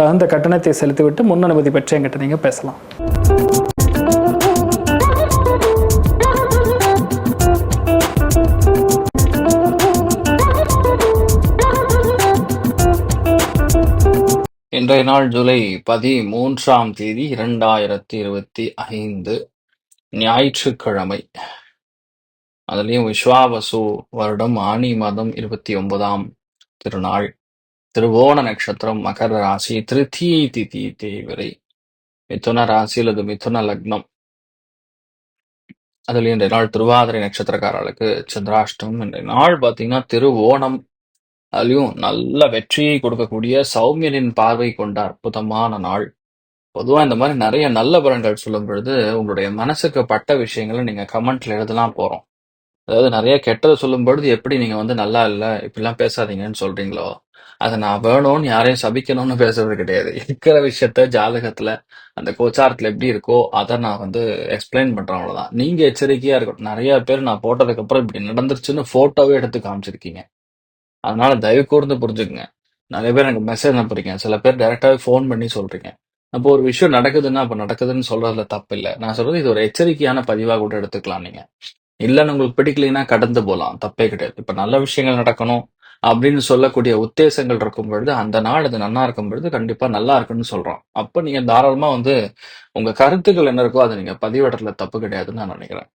தகுந்த கட்டணத்தை செலுத்திவிட்டு முன் அனுமதி பெற்று என்கிட்ட நீங்கள் பேசலாம். இன்றைய நாள் ஜூலை பதிமூன்றாம் தேதி இரண்டாயிரத்தி இருபத்தி ஐந்து ஞாயிற்றுக்கிழமை. அதுலேயும் விஸ்வாவசு வருடம் ஆனி மாதம் இருபத்தி ஒன்பதாம் திருநாள். திருவோண நட்சத்திரம் மகர ராசி திருத்தீ திதி தேவரை. மிதுன ராசி அல்லது மிதுன லக்னம். அதுலேயும் இன்றைய நாள் திருவாதிரை நட்சத்திரக்காரர்களுக்கு சந்திராஷ்டம் இன்றைய நாள் பார்த்தீங்கன்னா திருவோணம். அதுலயும் நல்ல வெற்றியை கொடுக்கக்கூடிய சௌமியனின் பார்வை கொண்ட அற்புதமான நாள். பொதுவாக இந்த மாதிரி நிறைய நல்ல பலன்கள் சொல்லும் பொழுது உங்களுடைய மனசுக்கு பட்ட விஷயங்களை நீங்க கமெண்ட்ல எழுதலாம் போறோம். அதாவது நிறைய கெட்டதை சொல்லும் பொழுது எப்படி நீங்க வந்து நல்லா இல்லை இப்படிலாம் பேசாதீங்கன்னு சொல்றீங்களோ அதை நான் வேணும்னு யாரையும் சபிக்கணும்னு பேசுறது கிடையாது. இருக்கிற விஷயத்த ஜாதகத்துல அந்த கோச்சாரத்துல எப்படி இருக்கோ அதை நான் வந்து எக்ஸ்பிளைன் பண்றேன் அவ்வளவுதான். நீங்க எச்சரிக்கையா இருக்கணும். நிறைய பேர் நான் போட்டதுக்கு அப்புறம் இப்படி நடந்துருச்சுன்னு போட்டோவே எடுத்து காமிச்சிருக்கீங்க. அதனால தயவு கூர்ந்து புரிஞ்சுக்குங்க. நிறைய பேர் எனக்கு மெசேஜ் அனுப்புறீங்க. சில பேர் டைரக்டாவே ஃபோன் பண்ணி சொல்றீங்க. அப்போ ஒரு விஷயம் நடக்குதுன்னா அப்ப நடக்குதுன்னு சொல்றதுல தப்பு இல்லை. நான் சொல்றது இது ஒரு எச்சரிக்கையான பதிவா கூட எடுத்துக்கலாம் நீங்க. இல்லைன்னு உங்களுக்கு பிடிக்கலைன்னா கடந்து போகலாம் தப்பே கிடையாது. இப்ப நல்ல விஷயங்கள் நடக்கணும். அப்படின்னு சொல்லக்கூடிய உத்தேசங்கள் இருக்கும் பொழுது அந்த நாள் அது நல்லா இருக்கும் பொழுது கண்டிப்பா நல்லா இருக்குன்னு சொல்றோம். அப்ப நீங்க தாராளமா வந்து உங்க கருத்துக்கள் என்ன இருக்கோ அதை நீங்க பதிவிடறதுல தப்பு கிடையாதுன்னு நான் நினைக்கிறேன்.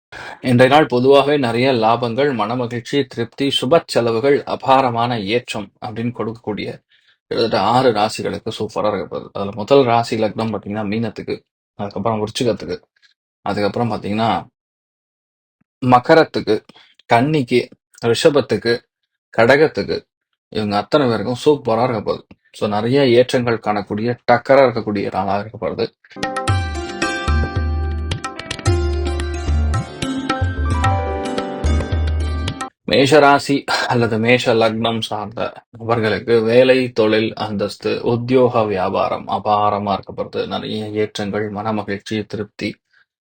இன்றைய நாள் பொதுவாகவே நிறைய லாபங்கள் மனமகிழ்ச்சி திருப்தி சுப செலவுகள் அபாரமான ஏற்றம் அப்படின்னு கொடுக்கக்கூடிய கிட்டத்தட்ட ஆறு ராசிகளுக்கு சூப்பராக இருக்கப்படுது அதில் முதல் ராசி லக்னம் பார்த்தீங்கன்னா மீனத்துக்கு அதுக்கப்புறம் விருச்சிகத்துக்கு அதுக்கப்புறம் பார்த்தீங்கன்னா மகரத்துக்கு கன்னிக்கு ரிஷபத்துக்கு கடகத்துக்கு. இவங்க அத்தனை பேருக்கும் சூப்பரா இருக்க போகுது. ஸோ நிறைய ஏற்றங்கள் காணக்கூடிய டக்கரா இருக்கக்கூடிய நாளாக இருக்க போகுது. மேஷராசி அல்லது மேஷ லக்னம் சார்ந்த நபர்களுக்கு வேலை தொழில் அந்தஸ்து உத்தியோக வியாபாரம் அபாரமா இருக்கப்படுது நிறைய ஏற்றங்கள் மனமகிழ்ச்சி திருப்தி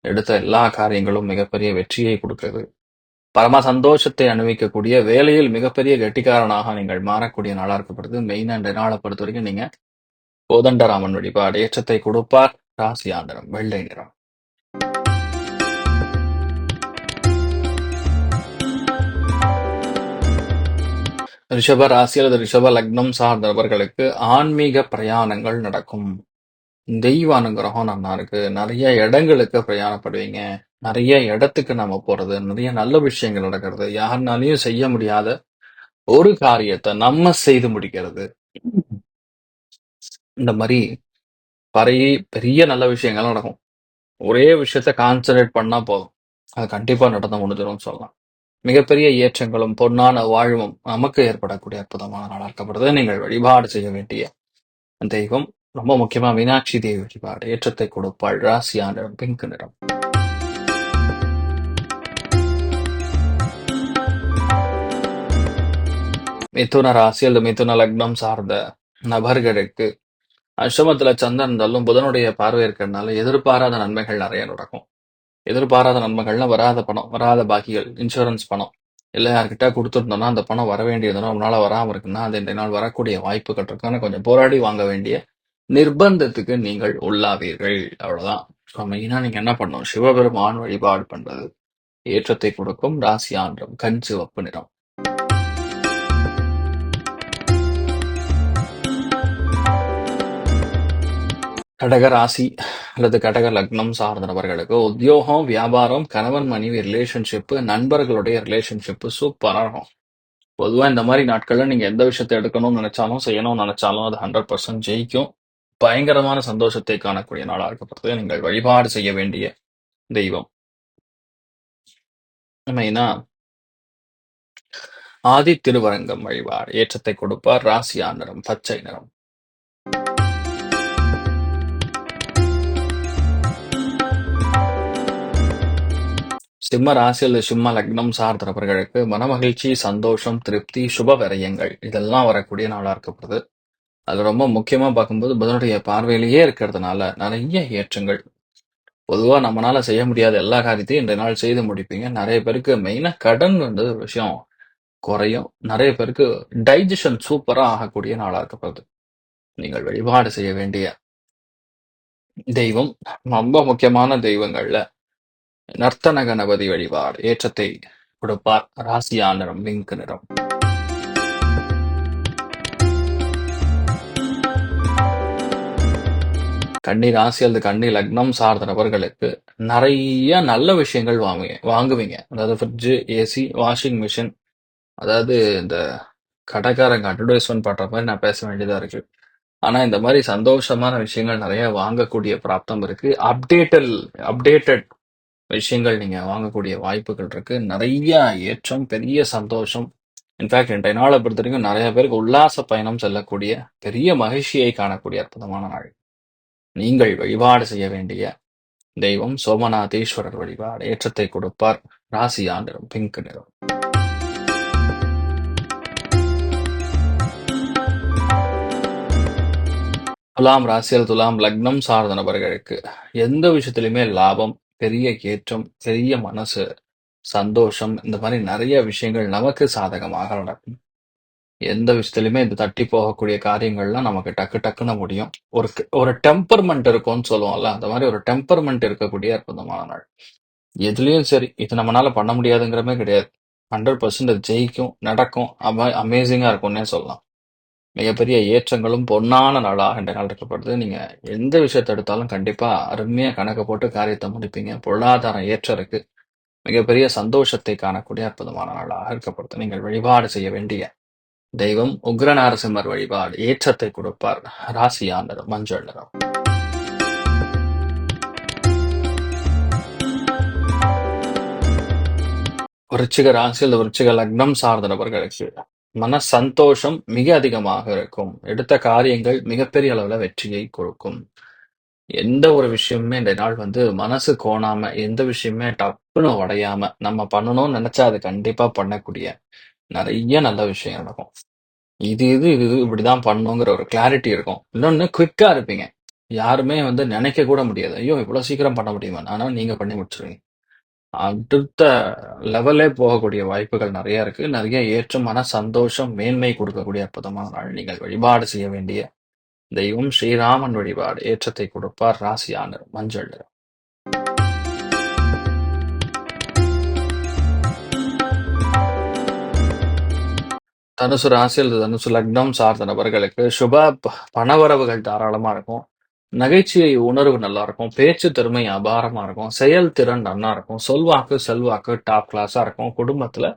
எடுத்த எல்லா காரியங்களும் மிகப்பெரிய வெற்றியை கொடுக்கிறது. பரம சந்தோஷத்தை அனுபவிக்கக்கூடிய வேலையில் மிகப்பெரிய கெட்டிக்காரனாக நீங்கள் மாறக்கூடிய நாளா இருக்கப்படுது. மெயினாக இந்த நாளை பொறுத்த வரைக்கும் நீங்க கோதண்டராமன் வழிபாடு ஏற்றத்தை கொடுப்பார். ராசி ஆண்டரம் வெள்ளை நிறம். ரிஷப ராசி அல்லது ரிஷப லக்னம் சார்ந்தவர்களுக்கு ஆன்மீக பிரயாணங்கள் நடக்கும். தெய்வ அனுகிரகம் நல்லா இருக்கு. நிறைய இடங்களுக்கு பிரயாணப்படுவீங்க. நிறைய இடத்துக்கு நம்ம போறது நிறைய நல்ல விஷயங்கள் நடக்கிறது. யாருனாலையும் செய்ய முடியாத ஒரு காரியத்தை நம்ம செய்து முடிக்கிறது. இந்த மாதிரி பறைய பெரிய நல்ல விஷயங்கள் நடக்கும். ஒரே விஷயத்த கான்சன்ட்ரேட் பண்ணா போதும். அது கண்டிப்பா நடந்து முடிஞ்சிடும் சொல்லலாம். மிகப்பெரிய ஏற்றங்களும் பொன்னான வாழ்வும் நமக்கு ஏற்படக்கூடிய அற்புதமான நாளாக இருக்கப்படுது நீங்கள் வழிபாடு செய்ய வேண்டிய தெய்வம். ரொம்ப முக்கியமா மீனாட்சி தேவி வழிபாடு. ஏற்றத்தை கொடுப்பாள். ராசியான பிங்க் நிறம். மிதுன ராசி அல்லது மிதுன லக்னம் சார்ந்த நபர்களுக்கு அஷ்டமத்துல சந்திரன் இருந்தாலும் புதனுடைய பார்வை இருக்கிறதுனால எதிர்பாராத நன்மைகள் நிறைய நடக்கும் எதிர்பாராத நன்மைகள்னா வராத பணம் வராத பாக்கிகள் இன்சூரன்ஸ் பணம் இல்லை யார்கிட்ட கொடுத்துருந்தோம்னா அந்த பணம் வர வேண்டியதுனா ரொம்ப வராமல் இருக்குன்னா, அது இந்த நாள் வரக்கூடிய வாய்ப்புகள் இருக்கான கொஞ்சம் போராடி வாங்க வேண்டிய நிர்பந்தத்துக்கு நீங்கள் உள்ளாவீர்கள். அவ்வளவுதான். ஸோ மெயினாக நீங்க என்ன பண்ணணும்? சிவபெருமான் வழிபாடு பண்றது ஏற்றத்தை கொடுக்கும். ராசியான்றம் கண் சிவப்பு நிறம். கடக ராசி அல்லது கடக லக்னம் சார்ந்த நபர்களுக்கு உத்தியோகம், வியாபாரம், கணவன் மனைவி ரிலேஷன்ஷிப்பு நண்பர்களுடைய ரிலேஷன்ஷிப்பு சூப்பராக இருக்கும். பொதுவாக இந்த மாதிரி நாட்கள்ல நீங்க எந்த விஷயத்தை எடுக்கணும்னு நினைச்சாலும், செய்யணும்னு நினைச்சாலும் அது 100% ஜெயிக்கும். பயங்கரமான சந்தோஷத்தை காணக்கூடிய நாளாக இருக்கப்படுது. நீங்கள் வழிபாடு செய்ய வேண்டிய தெய்வம். மெயினா ஆதி திருவரங்கம் வழிபாடு ஏற்றத்தை கொடுப்பார். ராசியா நிறம் பச்சை நிறம். சிம்ம ராசி அல்லது சிம்ம லக்னம் சார்ந்த நபர்களுக்கு மனமகிழ்ச்சி, சந்தோஷம், திருப்தி, சுப விரயங்கள் இதெல்லாம் வரக்கூடிய நாளா இருக்கப்படுது. அது ரொம்ப முக்கியமா பார்க்கும்போது புதனுடைய பார்வையிலேயே இருக்கிறதுனால நிறைய ஏற்றங்கள். பொதுவா நம்மளால செய்ய முடியாத எல்லா காரியத்தையும் இந்த நாள் செய்து முடிப்பீங்க. நிறைய பேருக்கு மெயினா கடன் வந்து ஒரு விஷயம் குறையும். நிறைய பேருக்கு டைஜஷன் சூப்பரா ஆகக்கூடிய நாளா இருக்கப்படுது. நீங்கள் வழிபாடு செய்ய வேண்டிய தெய்வம் ரொம்ப முக்கியமான தெய்வங்கள்ல நர்த்தன கணபதி வழிபாடு ஏற்றத்தை கொடுப்பார். ராசியா நிறம் லிங்க் நிறம். கண்ணி ராசி அல்லது கண்ணி லக்னம் சார்ந்த நபர்களுக்கு நிறைய நல்ல விஷயங்கள் வாங்குவீங்க வாங்குவீங்க. அதாவது ஃப்ரிட்ஜு ஏசி வாஷிங் மிஷின் அதாவது இந்த கடைக்காரங்க அட்வர்டைஸ்மெண்ட் பண்ற மாதிரி நான் பேச வேண்டியதா இருக்கு. ஆனா இந்த மாதிரி சந்தோஷமான விஷயங்கள் நிறைய வாங்கக்கூடிய பிராப்தம் இருக்கு. அப்டேட்டல் அப்டேட்டட் விஷயங்கள் நீங்க வாங்கக்கூடிய வாய்ப்புகள் இருக்கு. நிறைய ஏற்றம் பெரிய சந்தோஷம். இன்ஃபேக்ட் இன்றைய நாளை பொறுத்த வரைக்கும் நிறைய பேருக்கு உல்லாச பயணம் செல்லக்கூடிய பெரிய மகிழ்ச்சியை காணக்கூடிய அற்புதமான நாள். நீங்கள் வழிபாடு செய்ய வேண்டிய தெய்வம் சோமநாதீஸ்வரர் வழிபாடு. ஏற்றத்தை கொடுப்பார். ராசியா நிறம் பிங்க் நிறம். துலாம் ராசியல் துலாம் லக்னம் சார்ந்த நபர்களுக்கு எந்த விஷயத்திலுமே லாபம் பெரிய ஏற்றம் பெரிய மனசு சந்தோஷம் இந்த மாதிரி நிறைய விஷயங்கள் நமக்கு சாதகமாக நடக்கும். எந்த விஷயத்துலையுமே இந்த தட்டி போகக்கூடிய காரியங்கள்லாம் நமக்கு டக்கு டக்குன்னு முடியும். ஒரு ஒரு டெம்பர்மெண்ட் இருக்கும்னு சொல்லுவோம்ல அந்த மாதிரி ஒரு டெம்பர்மெண்ட் இருக்கக்கூடிய அற்புதமான நாள். எதுலயும் சரி இது நம்மளால பண்ண முடியாதுங்கிறமே கிடையாது. ஹண்ட்ரட் பர்சன்ட் ஜெயிக்கும் நடக்கும் அம அமேசிங்கா இருக்கும்னே சொல்லலாம். மிகப்பெரிய ஏற்றங்களும் பொன்னான நாளாக இந்த நாள் இருக்கப்படுது நீங்க எந்த விஷயத்தை எடுத்தாலும் கண்டிப்பா அருமையா கணக்கு போட்டு காரியத்தை முடிப்பீங்க. பொருளாதாரம் ஏற்ற இருக்கு மிகப்பெரிய சந்தோஷத்தை காணக்கூடிய அற்புதமான நாளாக இருக்கப்படுது நீங்கள் வழிபாடு செய்ய வேண்டிய தெய்வம் உக்ர நரசிம்மர் வழிபாடு ஏற்றத்தை கொடுப்பார். ராசியா நிறம் மஞ்சள் நிறம். விருச்சிக ராசி அல்லது விருச்சிக லக்னம் சார்ந்த நபர்களுக்கு மன சந்தோஷம் மிக அதிகமாக இருக்கும். எடுத்த காரியங்கள் மிகப்பெரிய அளவுல வெற்றியை கொடுக்கும். எந்த ஒரு விஷயமுமே இந்த நாள் வந்து மனசு கோணாம எந்த விஷயமே டப்புன்னு உடையாம நம்ம பண்ணணும்னு நினைச்சா அது கண்டிப்பா பண்ணக்கூடிய நிறைய நல்ல விஷயம் நடக்கும். இது இது இது இது இப்படிதான் பண்ணணுங்கிற ஒரு கிளாரிட்டி இருக்கும். இன்னொன்னு குவிக்கா இருப்பீங்க. யாருமே வந்து நினைக்க கூட முடியாது. ஐயோ இவ்வளவு சீக்கிரம் பண்ண முடியுமா? ஆனா நீங்க பண்ணி முடிச்சிருவீங்க. அடுத்த லெவலே போகக்கூடிய வாய்ப்புகள் நிறைய இருக்கு. நிறைய ஏற்றம் மன சந்தோஷம் மேன்மை கொடுக்கக்கூடிய அற்புதமான நாள் நீங்கள் வழிபாடு செய்ய வேண்டிய தெய்வம் ஸ்ரீராமன் வழிபாடு. ஏற்றத்தை கொடுப்பார் ராசியானர் மஞ்சள் நிறம். தனுசு ராசி அல்லது தனுசு லக்னம் சார்ந்த நபர்களுக்கு சுப ப- பணவரவுகள் தாராளமா இருக்கும். நகைச்சுவை உணர்வு நல்லா இருக்கும் பேச்சு திறமை அபாரமா இருக்கும் செயல்திறன் நல்லா இருக்கும் சொல்வாக்கு செல்வாக்கு டாப் கிளாஸா இருக்கும். குடும்பத்துல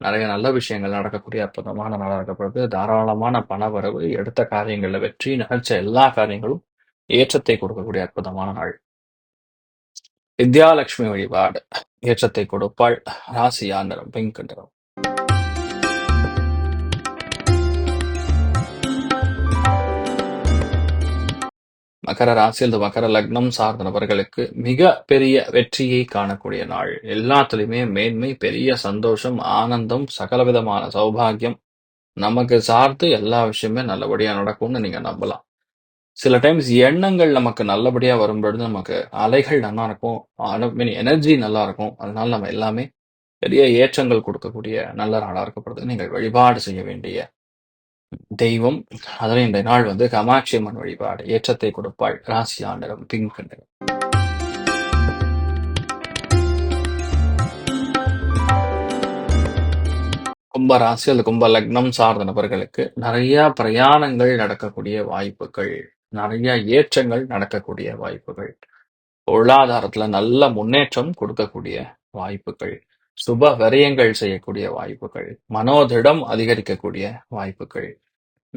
நிறைய நல்ல விஷயங்கள் நடக்கக்கூடிய அற்புதமான நாளாக இருக்கப்படுது. தாராளமான பணவரவு எடுத்த காரியங்கள்ல வெற்றி நிகழ்ச்ச எல்லா காரியங்களும் ஏற்றத்தை கொடுக்கக்கூடிய அற்புதமான நாள். வித்யாலட்சுமி வழிபாடு ஏற்றத்தை கொடுப்பாள். ராசியா நிறம் பிங்க் நிறம் மகர ராசி அல்லது மகர லக்னம் சார்ந்த நபர்களுக்கு மிக பெரிய வெற்றியை காணக்கூடிய நாள். எல்லாத்துலயுமே மேன்மை பெரிய சந்தோஷம் ஆனந்தம் சகலவிதமான சௌபாகியம் நமக்கு சார்ந்து எல்லா விஷயமே நல்லபடியா நடக்கும்னு நீங்க நம்பலாம். சில டைம்ஸ் எண்ணங்கள் நமக்கு நல்லபடியா வரும்பொழுது நமக்கு அலைகள் நல்லா இருக்கும். எனர்ஜி நல்லா இருக்கும். அதனால நம்ம எல்லாமே பெரிய ஏற்றங்கள் கொடுக்கக்கூடிய நல்ல நாளாக இருக்கப்படுது நீங்கள் வழிபாடு செய்ய வேண்டிய தெய்வம் அதில் இந்த நாள் வந்து காமாட்சி அம்மன் வழிபாடு ஏற்றத்தை கொடுப்பாள் ராசி நிறம் பிங்க் நிறம் கும்ப ராசி அல்லது கும்ப லக்னம் சார்ந்த நபர்களுக்கு நிறைய பிரயாணங்கள் நடக்கக்கூடிய வாய்ப்புகள் நிறைய ஏற்றங்கள் நடக்கக்கூடிய வாய்ப்புகள் பொருளாதாரத்துல நல்ல முன்னேற்றம் கொடுக்கக்கூடிய வாய்ப்புகள் சுப விரயங்கள் செய்யக்கூடிய வாய்ப்புகள் மனோதிடம் அதிகரிக்கக்கூடிய வாய்ப்புகள்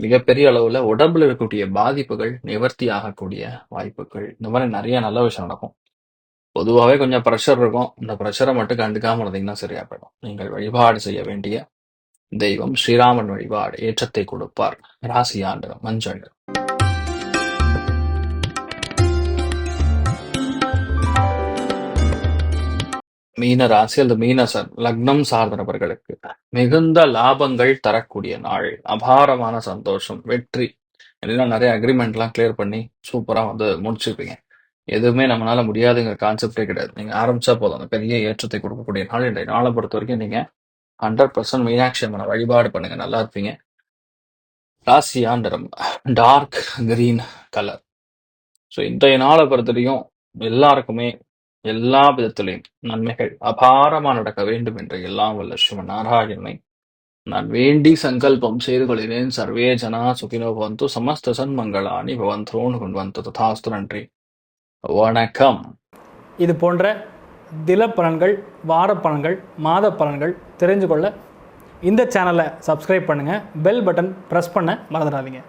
மிகப்பெரிய அளவுல உடம்புல இருக்கக்கூடிய பாதிப்புகள் நிவர்த்தி ஆகக்கூடிய வாய்ப்புகள். இந்த மாதிரி நிறைய நல்ல விஷயம் நடக்கும். பொதுவாகவே கொஞ்சம் ப்ரெஷர் இருக்கும். இந்த ப்ரெஷரை மட்டும் கண்டுக்காம இருந்தீங்கன்னா சரியா போயிடும். நீங்கள் வழிபாடு செய்ய வேண்டிய தெய்வம் ஸ்ரீராமன் வழிபாடு ஏற்றத்தை கொடுப்பார். ராசி ஆண்டு மஞ்சள் மீன ராசி அல்லது மீனசன் லக்னம் சார்ந்த நபர்களுக்கு மிகுந்த லாபங்கள் தரக்கூடிய நாள். அபாரமான சந்தோஷம் வெற்றி. இல்லைன்னா நிறைய அக்ரிமெண்ட்லாம் கிளியர் பண்ணி சூப்பரா வந்து முடிச்சிருப்பீங்க. எதுவுமே நம்மளால முடியாதுங்கிற கான்செப்டே கிடையாது. நீங்க ஆரம்பிச்சா போதும். அந்த பெரிய ஏற்றத்தை கொடுக்கக்கூடிய நாள் இன்றைய நாளை பொறுத்த வரைக்கும் நீங்க ஹண்ட்ரட் பர்சன்ட் மீனாட்சி அம்மனை வழிபாடு பண்ணுங்க. நல்லா இருப்பீங்க. ராசி ஆண்டரம் டார்க் கிரீன் கலர் ஸோ இன்றைய நாளை பொறுத்தவரையும் எல்லாருக்குமே எல்லா விதத்திலையும் நன்மைகள் அபாரமா நடக்க வேண்டும் என்று எல்லாம் வல்ல சிவன் நாராயணனை நான் வேண்டி சங்கல்பம் செய்து கொள்கிறேன். சர்வே ஜனா சுகினோ பவந்து சமஸ்த சன்மங்களானி பவந்தோன்னு கொண்டு வந்து ததாஸ்து நன்றி. வணக்கம். இது போன்ற தில பலன்கள் வார பலன்கள் மாத பலன்கள் தெரிஞ்சு கொள்ள இந்த சேனலை சப்ஸ்கிரைப் பண்ணுங்கள் பெல் பட்டன் ப்ரெஸ் பண்ண மறந்துடாதீங்க.